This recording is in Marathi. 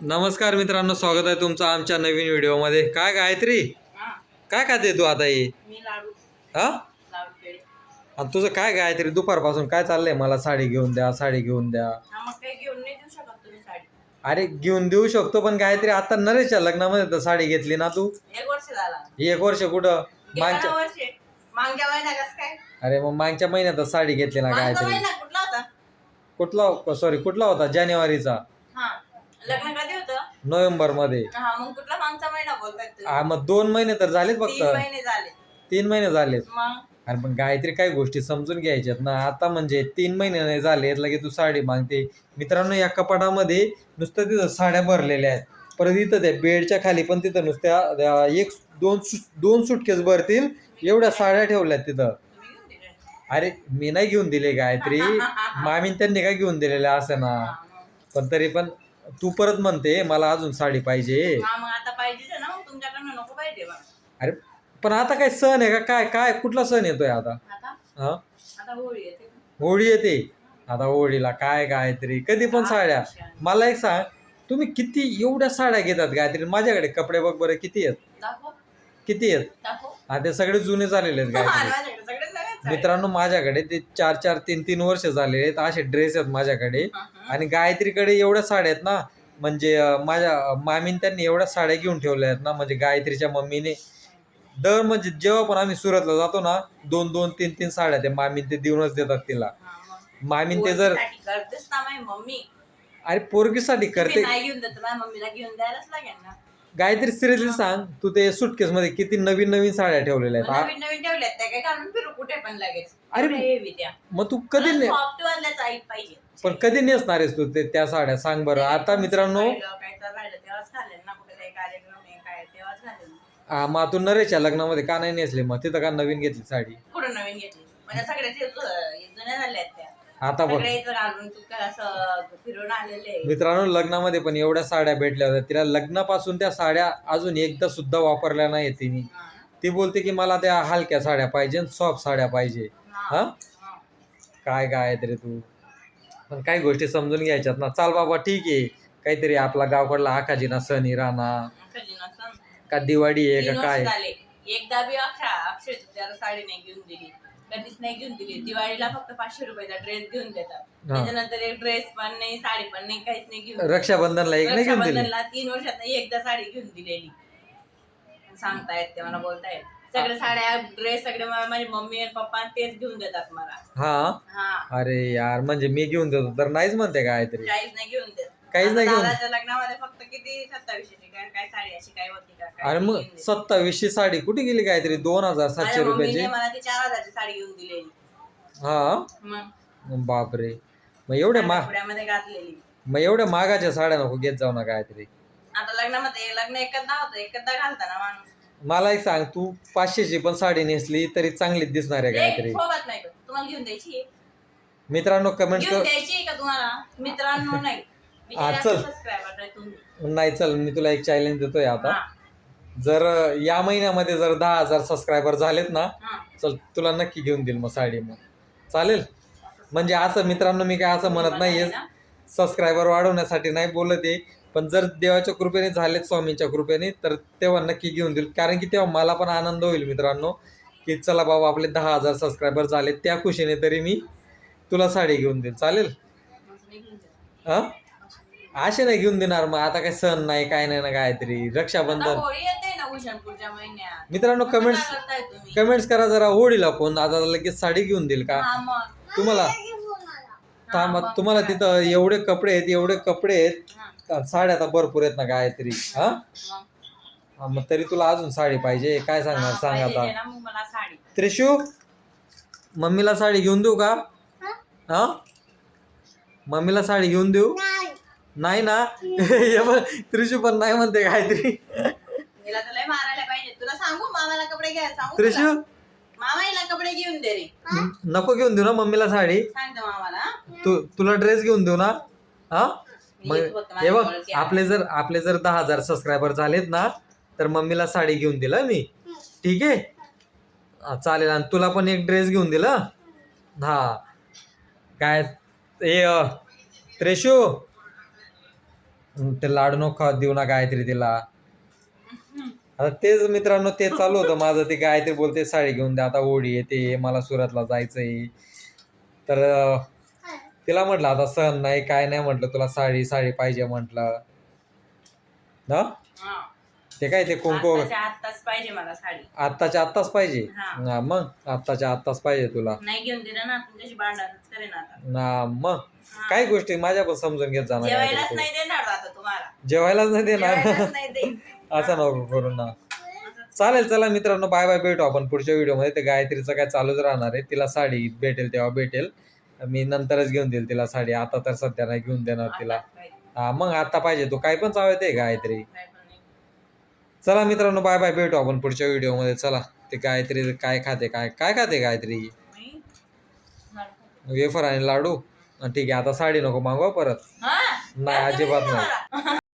नमस्कार मित्रांनो स्वागत आहे तुमचं आमच्या नवीन व्हिडिओमध्ये. काय गायत्री? काय खाते तू आता हे? हा? आणि तुझं काय गायत्री? दुपारपासून काय चाललंय? मला साडी घेऊन द्या साडी घेऊन द्या. अरे घेऊन देऊ शकतो पण गायत्री आता नरेशच्या लग्नामध्ये तर साडी घेतली ना तू? एक वर्ष झाला. एक वर्ष कुठं? मागच्या अरे मग मागच्या महिन्यातच साडी घेतली ना गायत्री? कुठला सॉरी कुठला होता? जानेवारीचा. लग्न कधी होतं? नोव्हेंबरमध्ये हा मग कुठला मागचा महिना बोलताय तुम्ही? हा मग दोन महिने तर झालेत फक्त. तीन महिने झाले तीन महिने झालेत. मग? अरे पण गायत्री काही गोष्टी समजून घ्यायच्यात ना. आता म्हणजे तीन महिने नाही झाले लगे तू साडी मागते. मित्रांनो या कपाटामध्ये नुसतं तिथं साड्या भरलेल्या आहेत. परत इथं त्या बेडच्या खाली पण तिथं नुसत्या त्या एक दोन सु दोन सुटकेस भरतील एवढ्या साड्या ठेवल्यात तिथं. तुम्ही घेऊन दिले अरे मी नाही घेऊन दिले गायत्री. मामीन त्यांनी काय घेऊन दिलेल्या असं ना? हा, मग. पण तरी पण तू परत म्हणते मला अजून साडी पाहिजे. हा मग आता पाहिजेच ना मग तुमच्याकडनं नको पाहिजे बा. अरे पण आता काय सण आहे का? काय काय कुठला सण येतोय आता? आता? हा? आता होळी येते. होळी येते. आता होळीला काय गायत्री? कधी पण साड्या. मला एक सांग तुम्ही किती एवढ्या साड्या घेतात गायत्री? माझ्याकडे कपडे बघ बरं किती आहेत? दाखव. किती आहेत? दाखव. हा ते सगळे जुने झालेले आहेत गायत्री. माझ्याकडे. मित्रांनो माझ्याकडे ते चार चार तीन तीन वर्ष झालेले आहेत. असे ड्रेस आहेत माझ्याकडे. आणि गायत्रीकडे एवढ्या साड्या आहेत ना म्हणजे अं, माझ्या मामीन त्यांनी एवढ्या साड्या घेऊन ठेवल्या आहेत ना म्हणजे गायत्रीच्या मम्मीने. दर म्हणजे जेव्हा पण आम्ही सुरतला जातो ना दोन दोन तीन तीन साड्या ते मामीन ते देऊनच देतात तिला. हा, मग. मामीन ते जर पोरीसाठी करतेच ना माझी मम्मी. अरे पोरगीसाठी करते. तुम्ही नाही घेऊन देत माझ्या मम्मीला घेऊन द्यायलाच लागेल ना. गायत्री सिरियसली सांग तू ते सुटकेस मध्ये किती नवीन नवीन साड्या ठेवलेल्या आहेत? नवीन नवीन ठेवल्यात त्या काय घालून फिरू कुठे पण लगेच. अरे त्या. मग तू कधी ने सॉफ्ट वाल्याच आई पाहिजे. पण कधी नेसणार आहेस तू ते त्या साड्या? सांग बरं. आता मित्रांनो राहिलं, काय तर राहिलं तेव्हाच घालेल ना कुठे काही कार्यक्रम आहे काय तेव्हाच घालेल ना. मग तू नरेच्या लग्नामध्ये का नाही नेसले मग? तिथं का नवीन घेतली साडी? कुठं नवीन घेतली? म्हणजे सगळ्याचे जुन्या झाल्या आहेत त्या. आता बघ. सगळे इथं घालून तू काय असं फिरून आलेले मित्रांनो लग्नामध्ये पण एवढ्या साड्या भेटल्या होत्या. तिला लग्नापासून त्या साड्या अजून एकदा सुद्धा वापरल्या नाही तिने. ती बोलते की मला त्या हलक्या साड्या पाहिजे सॉफ्ट साड्या पाहिजे. हा. काय काय रे तू? पण काही गोष्टी समजून घ्यायच्यात ना. चाल बाबा ठीक आहे. काहीतरी आपला गावकडला आकाजी ना सणी. राणा का दिवाळी आहे का काय? झाले. एकदा बी अक्षरा अक्षय त्याला साडी नाही घेऊन दिली कधीच नाही घेऊन दिली. दिवाळीला फक्त पाचशे रुपयाचा ड्रेस घेऊन देतात. त्याच्यानंतर एक ड्रेस पण नाही साडी पण नाही काहीच नाही घेऊन. रक्षाबंधनला एक नाही घेऊन दिली? रक्षाबंधनला तीन वर्षात एकदा साडी घेऊन दिलेली. सांगतायत ते मला बोलतायत सगळे साड्या ड्रेस सगळे माझी मम्मी आणि पप्पा तेच घेऊन देतात मला. हा? हा. अरे यार म्हणजे मी घेऊन देतो तर नाहीच म्हणते गायत्री काहीच नाही घेऊन देत. काहीच नाही घेऊन- दादाच्या लग्नामध्ये फक्त किती सत्तावीसशे काय काय साडी अशी काय होती का काय अरे मग घेऊन दिली. सत्तावीसशे साडी कुठे गेली गायत्री दोन हजार सातशे माझ्या रुपयाची? मम्मीने मला ती चार हजारची साडी घेऊन दिलेली. हा? मग? बापरे. मग एवढ्या मा कपड्यामध्ये घातलेली. मग एवढ्या मागाच्या साड्या नको घेत जाऊ ना गायत्री आता लग्नामध्ये लग्न एकदा होतं एकदा घालताना माणूस. मला एक सांग तू पाचशेची पण साडी नेसली तरी चांगलीच दिसणार आहे एक गायत्री सोबत नाही का? तुम्हाला घेऊन द्यायची? आहे? मित्रांनो कमेंट घेऊन द्यायची आहे का तुम्हाला? मित्रांनो नाही. हा, चल. नाही चल मी तुला एक चॅलेंज देतोय आता. जर या महिन्यामध्ये जर दहा हजार सबस्क्रायबर झालेत ना. चल तुला नक्की घेऊन देईल मग साडी मग. चालेल? म्हणजे असं मित्रांनो मी काय असं म्हणत नाहीये. ना? सबस्क्रायबर वाढवण्यासाठी नाही बोलत आहे. पण जर देवाच्या कृपेने झालेत स्वामींच्या कृपेने तर तेव्हा नक्की घेऊन देईल. कारण की तेव्हा मला पण आनंद होईल मित्रांनो की चला बाबा आपले दहा हजार सबस्क्रायबर झाले त्या खुशीने तरी मी तुला साडी घेऊन देईल. चालेल? नाही. हा? असे नाही घेऊन देणार मग. आता काय सण नाही काय नाही ना काहीतरी. आता रक्षाबंधन होळी येते ना उशन पुढच्या महिन्यात. मित्रांनो मग कमेंट्स काय करताय तुम्ही? कमेंट्स करा जरा होळीला कोण. आता लगेच साडी घेऊन देईल का? हा मग. तुम्हाला? थांबा तुम्हाला तिथं एवढे कपडे आहेत एवढे कपडे आहेत. हा, का साड्या आता भरपूर आहेत ना गायत्री हा? मग. हा, मग तरी तुला अजून साडी पाहिजे. काय सांगणार हा, सांग पाहिजे आता. ना मग मला साडी. त्रिशू मम्मीला साडी घेऊन देऊ का? हा? मम्मीला साडी घेऊन देऊ? नाही ना? हे त्रिशू पण नाही म्हणते काहीतरी. हिला तर लय मारायला पाहिजे. तुला सांगू मामाला कपडे घ्यायला सांगू त्रिशू? तुला? मामा हिला कपडे घेऊन दे रे. नको घेऊन देऊ ना मम्मीला साडी. सांगतो मामाला. हा? तू तुला ड्रेस घेऊन देऊ ना. हा? मग फक्त हे बघ आपले जर आपले जर दहा हजार सबस्क्रायबर झालेत ना तर मम्मीला साडी घेऊन दिला मी. ठीक आहे? हा, चालेल. आणि तुला पण एक ड्रेस घेऊन दिला हा? काय ए त्रेशू? ते लाडू नको खात देऊ ना गायत्री तिला. आता तेच मित्रांनो ते चालू होतं माझं ते गायत्री बोलते साडी घेऊन द्या आता होळी येते मला सुरतला जायचंय. तर तिला म्हटलं आता सण नाही काय नाही म्हटलं तुला साडी साडी पाहिजे म्हटलं. ना? हा. ते काय ते कुंकू आत्ताच पाहिजे मला साडी. आत्ताच्या आत्ताच पाहिजे. हा, मग? आत्ताच्या आत्ताच पाहिजे तुला. नाही घेऊन दिलं ना तुमच्याशी भांडणच करेन आता. ना मग? काही गोष्टी माझ्या पण समजून घेत जाणार जेवायलाच काहीतरी नाही देणार आता तुम्हाला. जेवायलाच नाही देणार. जेवायलाच नाही देईन असं नको करू ना. चालेल चला मित्रांनो बाय बाय भेटू आपण पुढच्या व्हिडिओमध्ये. ते गायत्रीचं काय चालूच राहणार आहे. तिला साडी भेटेल तेव्हा भेटेल. मी नंतरच घेऊन देईल तिला साडी. आता तर सध्या नाही घेऊन देणार तिला. आता. हा मग आता पाहिजे तू. काय पण चावत आहे गायत्री. काय पण नाही. चला मित्रांनो बाय बाय भेटू आपण पुढच्या व्हिडिओमध्ये. चला ते गायत्री काय खाते काय काय खाते गायत्री? मी? वेफर आणि लाडू? ठीक आहे आता साडी नको मागवा परत. हा? नाही अजिबात नाही.